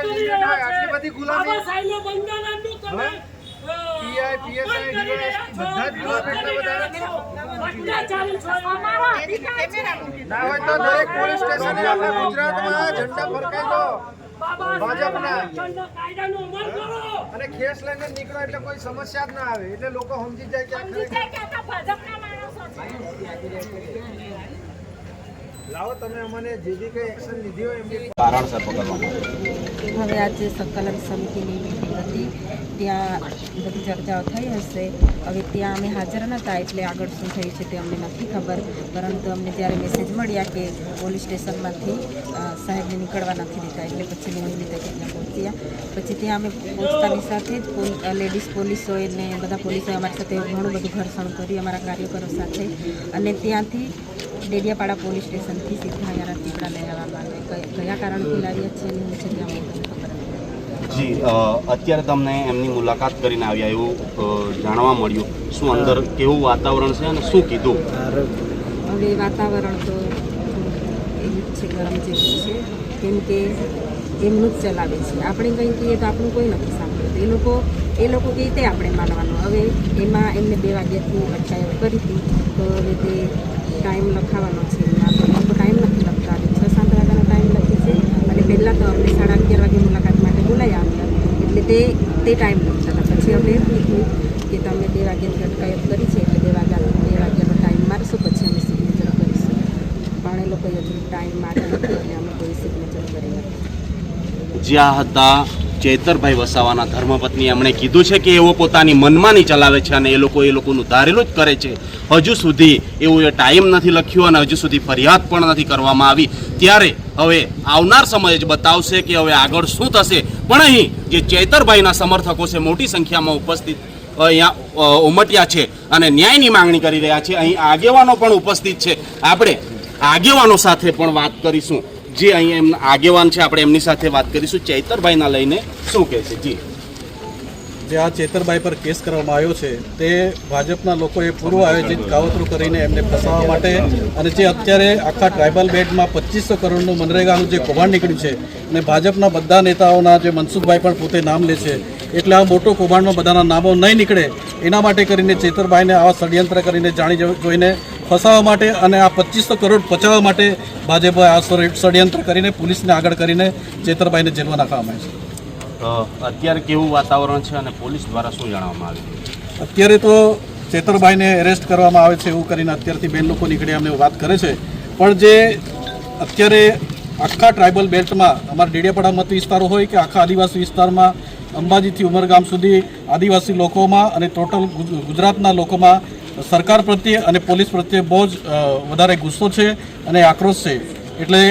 આટલી બધી ગુલામી? તમે, બંધ જ ગુલામ. ના હોય તો દરેક પોલીસ સ્ટેશને આખા ગુજરાતમાં ઝંડા ફરકાઈ દો. ભાજપના. અને ખેસ લઈને નીકળો એટલે કોઈ સમસ્યા જ ના આવે. એટલે લોકો સમજી જાય કે આ સમજી ખરેખર- જાય કે આ તો ભાજપના માણસો હવે આજે સંકલન સમિતિની મિટિંગ હતી. ત્યાં બધી ચર્ચાઓ થઈ હશે. હવે ત્યાં અમે હાજર નહોતા એટલે આગળ શું થયું છે તે અમને નથી ખબર. પરંતુ અમને જ્યારે મેસેજ મળ્યા કે પોલીસ સ્ટેશનમાંથી સાહેબને નીકળવા નથી દેતા એટલે પછી એવી રીતે ત્યાં પહોંચ્યા. પછી ત્યાં અમે પહોંચતાની સાથે જ લેડીઝ પોલીસોએ ને બધા પોલીસોએ અમારી સાથે ઘણું બધું ઘર્ષણ કર્યું અમારા કાર્યકરો સાથે. અને ત્યાંથી ડેડિયાપાડા પોલીસ સ્ટેશનથી સીધા અહીંયા રાજપીપળા લઈ આવવામાં માટે કઈ- કયા કારણથી લાવ્યા છે અને હું જી અત્યારે તમને એમની મુલાકાત કરીને આવ્યા એવું જાણવા મળ્યું. શું અંદર કેવું વાતાવરણ છે અને શું કીધું? હવે વાતાવરણ તો એવું છે ગરમ જેવું છે. કેમ કે એમનું જ ચલાવે છે. આપણે કંઈ કહીએ તો આપણું કોઈ નથી સાંભળતું. એ લોકો એ લોકો કહે તે આપણે માનવાનું? હવે એમાં એમને બે વાગ્યાથી અટકાયો કરી હતી. તો હવે તે ટાઈમ લખાવાનો છે. આપણે ટાઈમ નથી લખતા. છ સાત વાગ્યાનો ટાઈમ લખી છે અને પહેલાં તો અમને સાડા અગિયાર વાગે મુલાકાત માટે બોલાયા આવ્યા. એટલે તે તે ટાઈમ લખતા હતા. પછી અમે એમ કીધું કે તમે બે વાગ્યાની અટકાયત કરી છે એટલે બે વાગ્યા, બે વાગ્યાનો ટાઈમ મારશો, પછી અમે સિગ્નેચર કરીશું. પણ એ લોકોએ હજુ ટાઈમ માર્યો નથી અમે કોઈ સિગ્નેચર કરી જ્યાં હતા ચેતરભાઈ વસાવાના ધર્મપત્ની એમણે કીધું છે કે એઓ પોતાની મનમાની ચલાવે છે અને એ લોકો એ લોકોનું ધારેલું જ કરે છે. હજુ સુધી એવું એ ટાઈમ નથી લખ્યું અને હજુ સુધી ફરિયાદ પણ નથી કરવામાં આવી. ત્યારે હવે આવનાર સમય જ બતાવશે કે હવે આગળ શું થશે. પણ અહીં જે ચેતરભાઈના સમર્થકો છે મોટી સંખ્યામાં ઉપસ્થિત અહીંયા ઉમટ્યા છે અને ન્યાયની માંગણી કરી રહ્યા છે. અહીં આગેવાનો પણ ઉપસ્થિત છે. આપણે આગેવાનો સાથે પણ વાત કરીશું. જે અહીંયા એમના આગેવાન છે, આપણે એમની સાથે વાત કરીશું. ચૈતરભાઈના લઈને શું કહે છે? જી. જે આ ચેતરભાઈ પર કેસ કરવામાં આવ્યો છે, તે ભાજપના લોકોએ પૂર્વ આયોજિત કાવતરું કરીને એમને ફસાવવા માટે અને જે અત્યારે આખા ટ્રાઇબલ બેડમાં પચીસો કરોડનું મનરેગાનું જે કૌભાંડ નીકળ્યું છે અને ભાજપના બધા નેતાઓના જે મનસુખભાઈ પણ પોતે નામ લે છે, એટલે આ મોટો કૌભાંડમાં બધાના નામો નહીં નીકળે, એના માટે કરીને ચેતરભાઈને આવા ષડયંત્ર કરીને જાણી જોઈને ફસાવવા માટે અને આ પચીસો કરોડ પચાવવા માટે ભાજપે આ ષડ- ષડયંત્ર કરીને પોલીસને આગળ કરીને ચેતરભાઈને જેલમાં નાખવામાં આવે છે. અત્યારે કેવું વાતાવરણ છે અને પોલીસ દ્વારા શું જણાવવામાં આવ્યું અત્યારે તો ચેતરભાઈને એરેસ્ટ કરવામાં આવે છે એવું કરીને અત્યારથી બેન લોકો નીકળ્યા અમને વાત કરે છે. પણ જે અત્યારે આખા ટ્રાઇબલ બેલ્ટમાં અમારા ડેડિયાપાડા મત વિસ્તારો હોય કે આખા આદિવાસી વિસ્તારમાં અંબાજીથી ઉમરગામ સુધી આદિવાસી લોકોમાં અને ટોટલ ગુજરાતના લોકોમાં સરકાર પ્રત્યે અને પોલીસ પ્રત્યે બહુ જ વધારે ગુસ્સો છે અને આક્રોશ છે. એટલે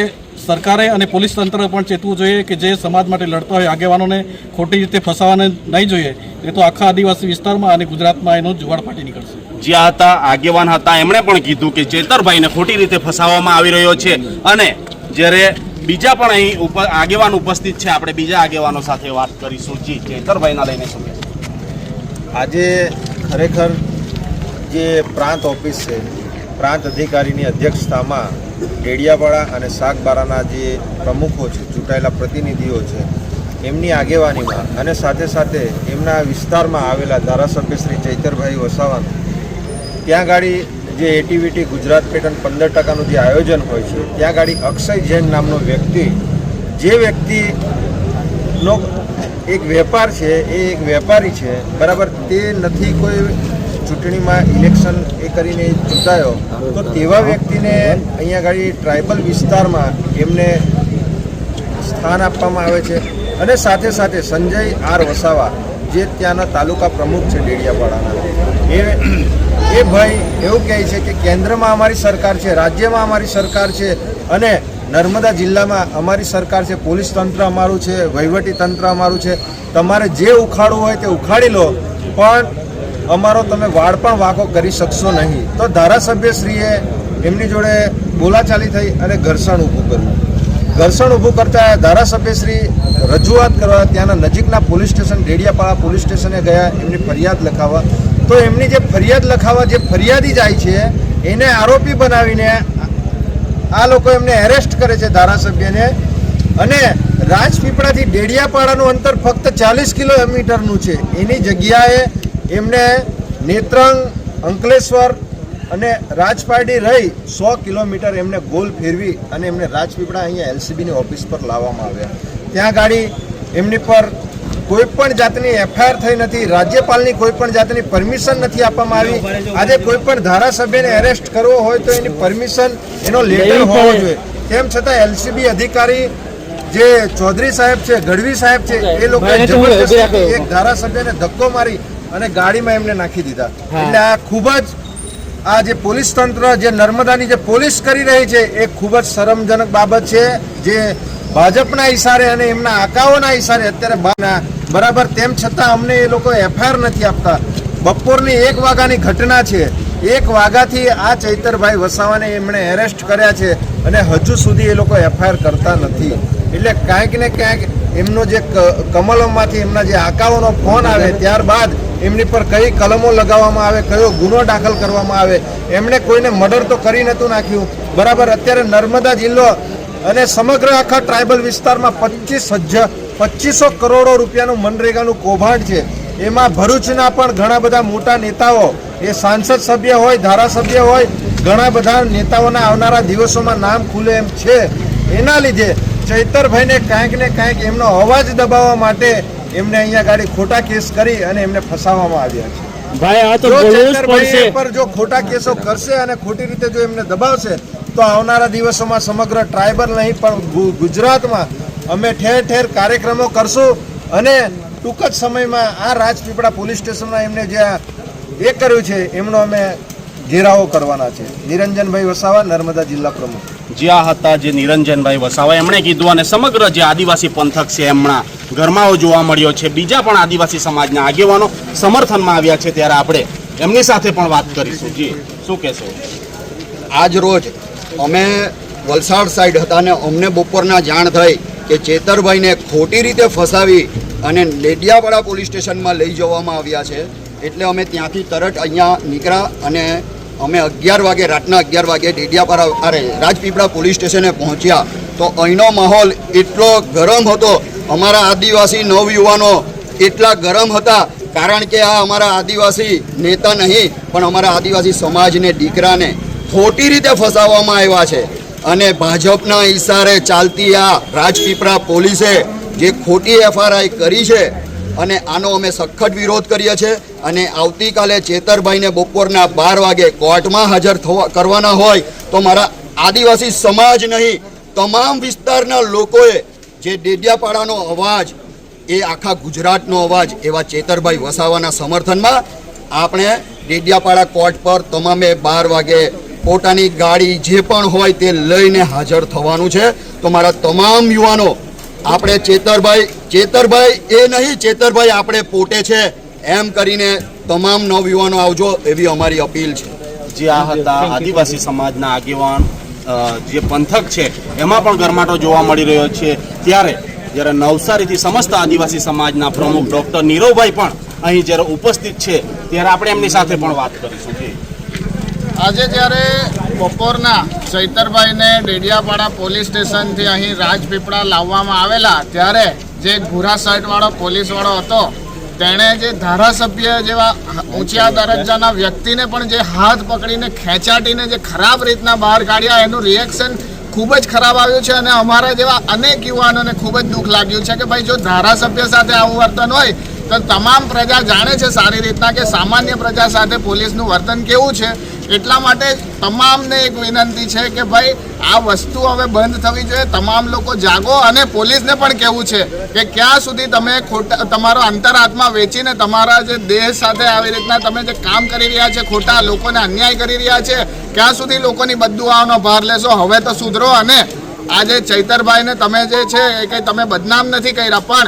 સરકારે અને પોલીસ તંત્ર પણ ચેતવું જોઈએ કે જે સમાજ માટે લડતા હોય આગેવાનોને ખોટી રીતે ફસાવાને નહીં જોઈએ. એ તો આખા આદિવાસી વિસ્તારમાં અને ગુજરાતમાં એનો જુવાડ ફાટી નીકળશે. જ્યાં હતા આગેવાન હતા એમણે પણ કીધું કે ચેતરભાઈને ખોટી રીતે ફસાવવામાં આવી રહ્યો છે. અને જ્યારે બીજા પણ અહીં ઉપ આગેવાન ઉપસ્થિત છે આપણે બીજા આગેવાનો સાથે વાત કરીશું. જી ચેતરભાઈના લઈને શું આજે ખરેખર જે પ્રાંત ઓફિસ છે, પ્રાંત અધિકારીની અધ્યક્ષતામાં ડેડિયાપાડા અને શાકબારાના જે પ્રમુખો છે, ચૂંટાયેલા પ્રતિનિધિઓ છે, એમની આગેવાનીમાં અને સાથે સાથે એમના વિસ્તારમાં આવેલા ધારાસભ્ય શ્રી ચૈતરભાઈ વસાવા, ત્યાં ગાડી જે એટીવીટી ગુજરાત પેટર્ન પંદર ટકાનું જે આયોજન હોય છે, ત્યાં ગાડી અક્ષય જૈન નામનો વ્યક્તિ, જે વ્યક્તિનો એક વેપાર છે, એ એક વેપારી છે, બરાબર તે નથી કોઈ ચૂંટણીમાં ઇલેક્શન એ કરીને ચૂંટાયો તો તેવા વ્યક્તિને અહીંયા આગળ ટ્રાઇબલ વિસ્તારમાં એમને સ્થાન આપવામાં આવે છે. અને સાથે સાથે સંજય આર વસાવા, જે ત્યાંના તાલુકા પ્રમુખ છે ડેડિયાપાડાના. એ એ ભાઈ એવું કહે છે કે કેન્દ્રમાં અમારી સરકાર છે, રાજ્યમાં અમારી સરકાર છે, અને નર્મદા જિલ્લામાં અમારી સરકાર છે, પોલીસ તંત્ર અમારું છે, વહીવટી તંત્ર અમારું છે. તમારે જે ઉખાડવું હોય તે ઉખાડી લો, પણ અમારો તમે વાળ પણ વાંકો કરી શકશો નહીં. તો ધારાસભ્યશ્રીએ એમની જોડે બોલાચાલી થઈ અને ઘર્ષણ ઊભું કર્યું. ઘર્ષણ ઊભું કરતા ધારાસભ્યશ્રી રજૂઆત કરવા ત્યાંના નજીકના પોલીસ સ્ટેશન, ડેડિયાપાડા પોલીસ સ્ટેશને ગયા, એમની ફરિયાદ લખાવવા. તો એમની જે ફરિયાદ લખાવવા, જે ફરિયાદી જાય છે, એને આરોપી બનાવીને આ લોકો એમને એરેસ્ટ કરે છે ધારાસભ્યને. અને રાજપીપળાથી ડેડિયાપાડાનું અંતર ફક્ત ચાલીસ કિલોમીટરનું છે. એની જગ્યાએ એમને નેત્રંગ અંકલેશ્વર અને રાજપારડી રહી સો કિલોમીટર એમને ગોલ ફેરવી અને એમને રાજપીપળા અહીંયા એલસીબીની ઓફિસ પર લાવવામાં આવ્યા. ત્યાં ગાડી એમની પર કોઈ પણ જાતની એફઆઈઆર થઈ નથી રાજ્યપાલની કોઈ પણ જાતની પરમિશન નથી આપવામાં આવી. આજે કોઈ પણ ધારાસભ્યને એરેસ્ટ કરવો હોય તો એની પરમિશન એનો લેટર હોવો જોઈએ. તેમ છતાં એલસીબી અધિકારી જે ચૌધરી સાહેબ છે ગઢવી સાહેબ છે એ લોકો જબરદસ્તી એક ધારાસભ્યને ધક્કો મારી અને ગાડીમાં એમને નાખી દીધા. એટલે આ ખૂબ જ આ જે પોલીસ તંત્ર જે નર્મદાની જે પોલીસ કરી રહી છે એ ખૂબ જ શરમજનક બાબત છે. જે ભાજપના ઇશારે અને એમના આકાઓના ઇશારે અત્યારે બરાબર તેમ છતાં અમને એ લોકો એફઆઈઆર નથી આપતા. બપોરની એક વાગ્યાની ઘટના છે. એક વાગાથી આ ચૈતરભાઈ વસાવાને એમણે એરેસ્ટ કર્યા છે અને હજુ સુધી એ લોકો એફઆઈઆર કરતા નથી. એટલે ક્યાંક ને ક્યાંક એમનો જે ક- કમલોમાંથી એમના જે આકાઓનો ફોન આવે ત્યારબાદ એમની પર કઈ કલમો લગાવવામાં આવે, કયો ગુનો દાખલ કરવામાં આવે, એમણે કોઈને મર્ડર તો કરી નહોતું નાખ્યું. બરાબર, અત્યારે નર્મદા જિલ્લો અને સમગ્ર આખા ટ્રાઇબલ વિસ્તારમાં પચીસ હજાર પચીસો કરોડો રૂપિયાનું મનરેગાનું કૌભાંડ છે. એમાં ભરૂચના પણ ઘણા બધા મોટા નેતાઓ, એ સાંસદ સભ્ય હોય, ધારાસભ્ય હોય, ઘણા બધા નેતાઓના આવનારા દિવસોમાં નામ ખુલે એમ છે. એના લીધે ચૈતરભાઈને કાંઈક ને કાંઈક એમનો અવાજ દબાવવા માટે એમને અહીંયા ગાડી ખોટા કેસ કરી અને એમને ફસાવવામાં આવ્યા છે. ભાઈ આ તો ચૈતરભાઈ પર જો ખોટા કેસો કરશે અને ખોટી રીતે જો એમને દબાવશે તો આવનારા દિવસોમાં સમગ્ર ટ્રાઇબલ નહીં પણ ગુજરાતમાં અમે ઠેર ઠેર કાર્યક્રમો કરશું અને ટૂંક જ સમયમાં આ રાજપીપળા પોલીસ સ્ટેશનમાં એમને જે આ એ કર્યું છે એમનો અમે ઘેરાવો કરવાના છે. નિરંજનભાઈ વસાવા નર્મદા જિલ્લા પ્રમુખ. જ્યાં હતા જે નિરંજનભાઈ વસાવા એમણે કીધું અને સમગ્ર જે આદિવાસી પંથક છે એમના ગરમાવો જોવા મળ્યો છે. બીજા પણ આદિવાસી સમાજના આગેવાનો સમર્થનમાં આવ્યા છે. ત્યારે આપણે એમની સાથે પણ વાત કરીશું. જી શું કહેશો? આજ રોજ અમે વલસાડ સાઈડ હતા અને અમને બપોરના જાણ થઈ કે ચેતરભાઈને ખોટી રીતે ફસાવી અને લેડિયાવાડા પોલીસ સ્ટેશનમાં લઈ જવામાં આવ્યા છે. એટલે અમે ત્યાંથી તરત અહીંયા નીકળ્યા અને અમે અગિયાર વાગે, રાતના અગિયાર વાગે ડેડિયાપાડા અરે, રાજપીપળા પોલીસ સ્ટેશને પહોંચ્યા. તો અહીંનો માહોલ એટલો ગરમ હતો. અમારા આદિવાસી નવયુવાનો એટલા ગરમ હતા. કારણ કે આ અમારા આદિવાસી નેતા નહીં, પણ અમારા આદિવાસી સમાજને, દીકરાને ખોટી રીતે ફસાવવામાં આવ્યા છે. અને ભાજપના ઈશારે ચાલતી આ રાજપીપળા પોલીસે જે ખોટી એફઆરઆઈ કરી છે અને આનો અમે સખત વિરોધ કરીએ છીએ અને આવતીકાલે ચેતરભાઈને બપોરના બાર વાગે કોર્ટમાં હાજર થવા કરવાના હોય તો મારા આદિવાસી સમાજ નહીં, તમામ વિસ્તારના લોકોએ જે ડેડિયાપાડાનો અવાજ, એ આખા ગુજરાતનો અવાજ એવા ચેતરભાઈ વસાવાના સમર્થનમાં આપણે ડેડિયાપાડા કોર્ટ પર તમામે બાર વાગે પોતાની ગાડી જે પણ હોય તે લઈને હાજર થવાનું છે. તો મારા તમામ યુવાનો આપણે ચેતરભાઈ ચેતરભાઈ, એ નહીં, ચેતરભાઈ આપણે પોતે છે. એમ કરીને તમામ નવયુવાનો આવજો એવી અમારી અપીલ છે. જે આ હતા આદિવાસી સમાજના આગેવાન જે પંથક છે, એમાં પણ ગરમાટો જોવા મળી રહ્યો છે. ત્યારે જ્યારે નવસારીથી સમસ્ત આદિવાસી સમાજના પ્રમુખ ડોક્ટર નીરવભાઈ પણ અહીં જ્યારે ઉપસ્થિત છે, ત્યારે આપણે એમની સાથે પણ વાત કરીશું. આજે જ્યારે બપોરના ચૈતરભાઈને ડેડિયાપાડા પોલીસ સ્ટેશનથી અહીં રાજપીપળા લાવવામાં આવેલા, ત્યારે જે ભૂરા શર્ટવાળો પોલીસવાળો હતો, તેણે જે ધારાસભ્ય જેવા ઊંચા દરજ્જાના વ્યક્તિને પણ જે હાથ પકડીને ખેંચાટીને જે ખરાબ રીતના બહાર કાઢ્યા, એનું રિએક્શન ખૂબ જ ખરાબ આવ્યું છે અને અમારા જેવા અનેક યુવાનોને ખૂબ જ દુઃખ લાગ્યું છે કે ભાઈ, જો ધારાસભ્ય સાથે આવું વર્તન હોય, તો તમામ પ્રજા જાણે છે સારી રીતના કે સામાન્ય પ્રજા સાથે પોલીસનું વર્તન કેવું છે? એટલા માટે તમામને એક વિનંતી છે કે ભાઈ, આ વસ્તુ હવે બંધ થવી જોઈએ. તમામ લોકો જાગો અને પોલીસને પણ કહેવું છે કે ક્યાં સુધી તમે ખોટા, તમારો અંતરાત્મા વેચીને તમારા જે દેહ સાથે આવી રીતના તમે જે કામ કરી રહ્યા છે, ખોટા લોકોને અન્યાય કરી રહ્યા છે, ક્યાં સુધી લોકોની બદુઆનો ભાર લેશો? હવે તો સુધરો અને આજે ચૈતરભાઈને તમે જે છે એ કંઈ તમે બદનામ નથી કર્યા, પણ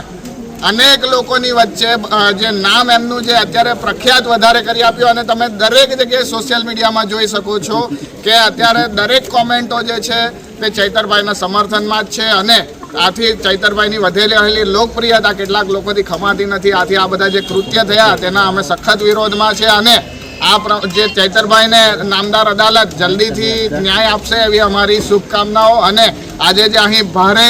અનેક લોકોની વચ્ચે જે નામ એમનું જે અત્યારે પ્રખ્યાત વધારે કરી આપ્યું અને તમે દરેક જગ્યાએ સોશિયલ મીડિયામાં જોઈ શકો છો કે અત્યારે દરેક કોમેન્ટો જે છે તે ચૈતરભાઈના સમર્થનમાં જ છે અને આથી ચૈતરભાઈની વધેલી રહેલી લોકપ્રિયતા કેટલાક લોકોથી ખમાતી નથી. આથી આ બધા જે કૃત્ય થયા તેના અમે સખત વિરોધમાં છે અને આ જે ચૈતરભાઈને નામદાર અદાલત જલ્દીથી ન્યાય આપશે એવી અમારી શુભકામનાઓ અને આજે જે અહીં ભારે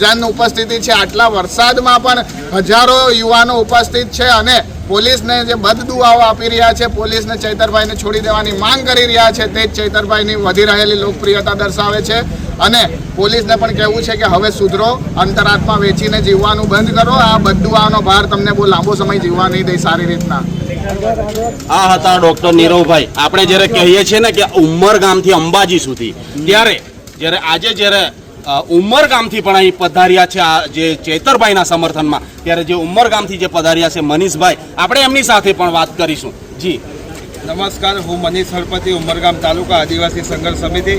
જન ઉપસ્થિતિ છે, આટલા વરસાદમાં પણ હજારો યુવાનો ઉપસ્થિત છે અને પોલીસને જે બદદુઆઓ આપી રહ્યા છે, પોલીસને ચૈતરભાઈને છોડી દેવાની માંગ કરી રહ્યા છે, તે જ ચૈતરભાઈની વધી રહેલી લોકપ્રિયતા દર્શાવે છે. અને પોલીસને પણ કહેવું છે કે હવે સુધરો, અંતરાત્મા વેચીને જીવવાનું બંધ કરો. આ બદદુઆનો ભાર તમને બહુ લાંબો સમય જીવવા નહીં દે સારી રીતના. આ હતા ડોક્ટર નીરવભાઈ. આપણે જ્યારે કહીએ છીએ ને કે ઉમરગામથી અંબાજી સુધી, ત્યારે જ્યારે આજે જ્યારે ઉમરગામથી પણ અહીં પધાર્યા છે આ જે ચેતરભાઈના સમર્થનમાં, ત્યારે જે ઉમરગામથી જે પધાર્યા છે મનીષભાઈ, આપણે એમની સાથે પણ વાત કરીશું. જી. નમસ્કાર, હું મનીષ હળપતિ ઉમરગામ તાલુકા આદિવાસી સંઘર્ષ સમિતિ.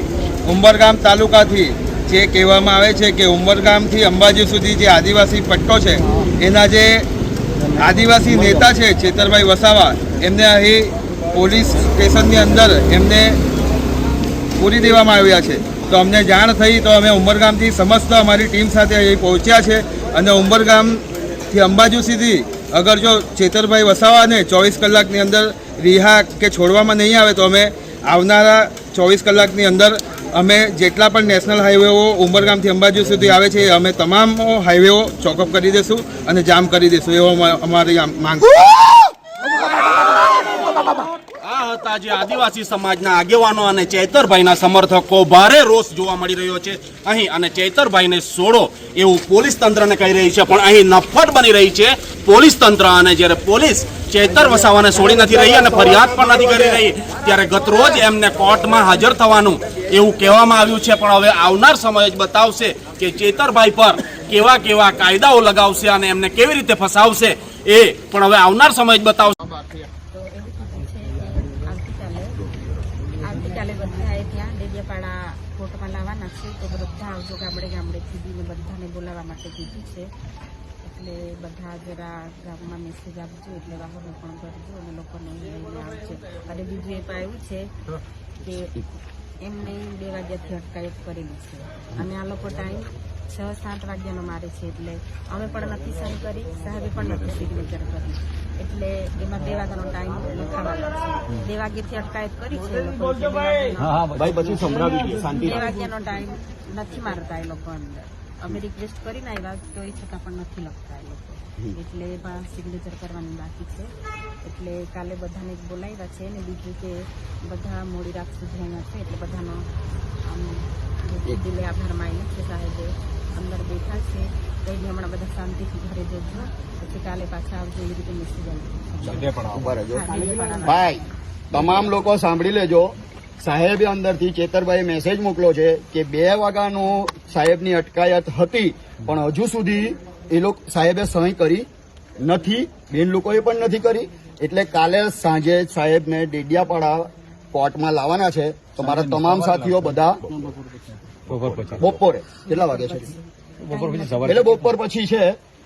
ઉમરગામ તાલુકાથી જે કહેવામાં આવે છે કે ઉમરગામથી અંબાજી સુધી જે આદિવાસી પટ્ટો છે, એના જે આદિવાસી નેતા છે ચેતરભાઈ વસાવા, એમને અહીં પોલીસ સ્ટેશનની અંદર એમને પૂરી દેવામાં આવ્યા છે. તો અમને જાણ થઈ તો અમે ઉંબરગામથી સમસ્ત અમારી ટીમ સાથે અહીં પહોંચ્યા છે અને ઉંબરગામથી અંબાજુ સુધી અગર જો ચેતરભાઈ વસાવાને ચોવીસ કલાકની અંદર રિહા કે છોડવામાં નહીં આવે તો અમે આવનારા ચોવીસ કલાકની અંદર અમે જેટલા પણ નેશનલ હાઈવેઓ ઉમરગામથી અંબાજી સુધી આવે છે અમે તમામ હાઈવેઓ ચોકઅપ કરી દઈશું અને જામ કરી દઈશું એવો અમારી માંગ છે. હતા જે આદિવાસી સમાજના આગેવાનો અને ચૈતરભાઈના સમર્થકો ભારે રોષ જોવા મળી રહ્યો છે. અહીં અને ચૈતરભાઈને છોડો એવું પોલીસ તંત્રને કહી રહી છે, પણ અહીં નફટ બની રહી છે પોલીસ તંત્ર અને જ્યારે પોલીસ ચેતર વસાવાને છોડી નથી રહી અને ફરિયાદ પણ નથી કરી રહી, ત્યારે ગતરોજ એમને કોર્ટમાં હાજર થવાનું એવું કહેવામાં આવ્યું છે. પણ હવે આવનાર સમય જ બતાવશે કે ચેતરભાઈ પર કેવા કેવા કાયદાઓ લગાવશે અને એમને કેવી રીતે ફસાવશે એ પણ હવે આવનાર સમય જ બતાવશે તો એવું કીધું છે કે આવતીકાલે આવતીકાલે બધાએ ત્યાં કોર્ટમાં લાવવાના છે તો બધા આવજો ગામડે ગામડે કીધીને બધાને બોલાવવા માટે કીધું છે. એટલે બધા જરા ગામમાં મેસેજ આપજો, એટલે વાહનો પણ કરજો અને લોકોને આવજો અને બીજું એ આવ્યું છે કે એમને બે વાગ્યાથી અટકાયત કરેલી છે. અને આ લોકો ટાઈમ છ, સાત વાગ્યાનો મારે છે, એટલે અમે પણ નથી સાઈન કરી, સાહેબે પણ નથી સિગ્નેચર કરી. એટલે એમાં બે વાગ્યાનો ટાઈમ લખાવાનો છે બે વાગ્યાથી અટકાયત કરી છે બે વાગ્યાનો- ટાઈમ નથી મારતા એ લોકો અંદર. અમે રિક્વેસ્ટ કરીને આવ્યા તો એ છતાં પણ નથી લખતા એ લોકો. એટલે એમાં સિગ્નેચર કરવાની બાકી છે. એટલે કાલે બધાને બોલાવ્યા છે ને બીજું કે બધા મોડી રાત સુધી અહીંયા છે એટલે બધાનો આમ દિલે આભાર માન્યો છે સાહેબે. અંદર બેઠા છે. કઈ હમણાં બધા શાંતિથી ઘરે જજો. પછી કાલે પાછા આવજો એવી રીતે મેસેજ આવી. ઊભા રહેજો. હા, ડેડિયાપાડામાં. ભાઈ તમામ લોકો સાંભળી લેજો. સાહેબે અંદરથી ચેતરભાઈ મેસેજ મોકલો છે કે બે વાગ્યાનું સાહેબની અટકાયત હતી પણ હજુ સુધી એ લોકો સાહેબે સહી કરી નથી બેન લોકોએ પણ નથી કરી. એટલે કાલે સાંજે સાહેબને ડેડિયાપાડા કોર્ટમાં લાવવાના છે. તો મારા તમામ સાથીઓ બધા બપોરે કેટલા વાગે છે? એટલે બપોર પછી છે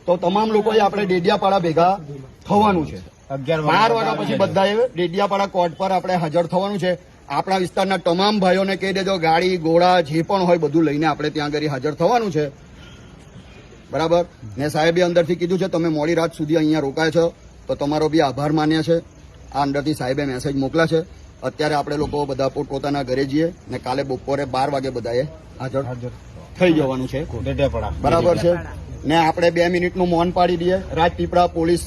તો તમામ લોકોએ આપણે ડેડિયાપાડા ભેગા થવાનું છે. બાર વાગ્યા પછી બધાએ ડેડિયાપાડા કોર્ટ પર આપણે હાજર થવાનું છે. આપણા વિસ્તારના તમામ ભાઈઓને કહી દેજો ગાડી ઘોડા જે પણ હોય બધું લઈને આપણે ત્યાં આગળ હાજર થવાનું છે. બરાબર? ને સાહેબે અંદરથી કીધું છે તમે મોડી રાત સુધી અહીંયા રોકાય છો. તો તમારો બી આભાર માન્ય છે. આ અંદરથી સાહેબે મેસેજ મોકલા છે. અત્યારે આપણે લોકો બધા પોતપોતાના ઘરે જઈએ ને કાલે બપોરે બાર વાગે બધાએ હાજર થઈ જવાનું છે. બરાબર છે? ને આપણે બે મિનિટનું મૌન પાડી દઈએ. રાજપીપળા પોલીસ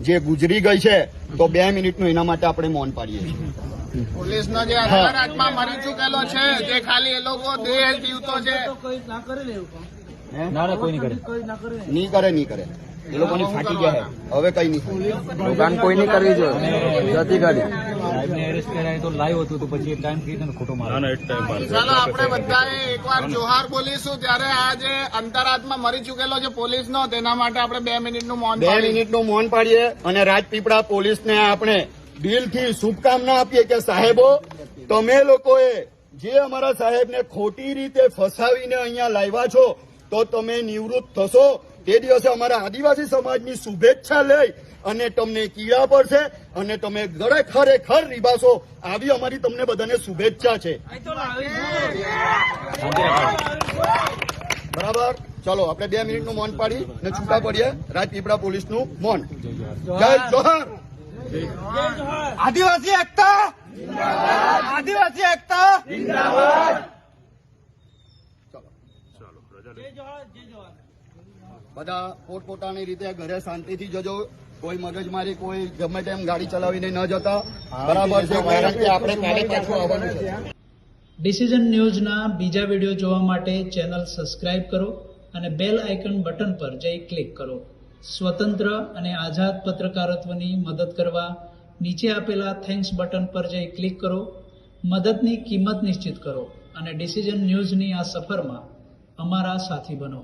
જે ગુજરી ગઈ છે તો બે મિનિટનું એના માટે આપણે મૌન પાડીએ છીએ. પોલીસનો જે અંતરાત્મા મરી ચૂકેલો છે જે ખાલી એ લોકો દેહ જીવતો છે. નહીં કરે નહીં કરે. એ લોકોની ફાટી ગયા હવે કઈ નહીં. દુકાન કોઈ નહીં કરવી જોઈએ જતી ગાડી. ચાલો આપણે બધાએ એકવાર જોહાર બોલીશું. ત્યારે આ અંતરાત્મા મરી ચૂકેલો છે પોલીસનો તેના માટે આપણે બે મિનિટનું મૌન બે. મિનિટનું મૌન પાડીએ અને રાજપીપળા પોલીસને આપણે દિલથી શુભકામના આપીએ કે સાહેબો તમે લોકોએ જે અમારા સાહેબને ખોટી રીતે ફસાવીને અહીંયા લાવ્યા છો તો તમે નિવૃત્ત થશો. તે દિવસે અમારા આદિવાસી સમાજની શુભેચ્છા લઈ અને તમને કીડા પડશે અને તમે ઘરે ખરેખર રીબાશો, આવી અમારી તમને બધાને શુભેચ્છા છે. બરાબર? ચલો, આપણે બે મિનિટનું મૌન પાડી ને છૂટા પડીએ. રાજપીપળા પોલીસનું મૌન. જય જોહર! આદિવાસી એકતા! આદિવાસી એકતા! બધા પોતપોતાની રીતે ઘરે શાંતિથી જજો. કોઈ મગજમારી કોઈ ગમે તેમ ગાડી ચલાવીને ન જતા. બરાબર છે કારણ કે આપણે કાલે પાછું આવવાનું છે? ડિસિઝન ન્યૂઝના બીજા વીડિયો જોવા માટે ચેનલ સબસ્ક્રાઇબ કરો અને બેલ આઇકન બટન પર જઈ ક્લિક કરો. સ્વતંત્ર અને આઝાદ પત્રકારત્વની મદદ કરવા નીચે આપેલા થેન્ક્સ બટન પર જઈ ક્લિક કરો. મદદની કિંમત નિશ્ચિત કરો અને ડિસિઝન ન્યૂઝની આ સફરમાં અમારા સાથી બનો.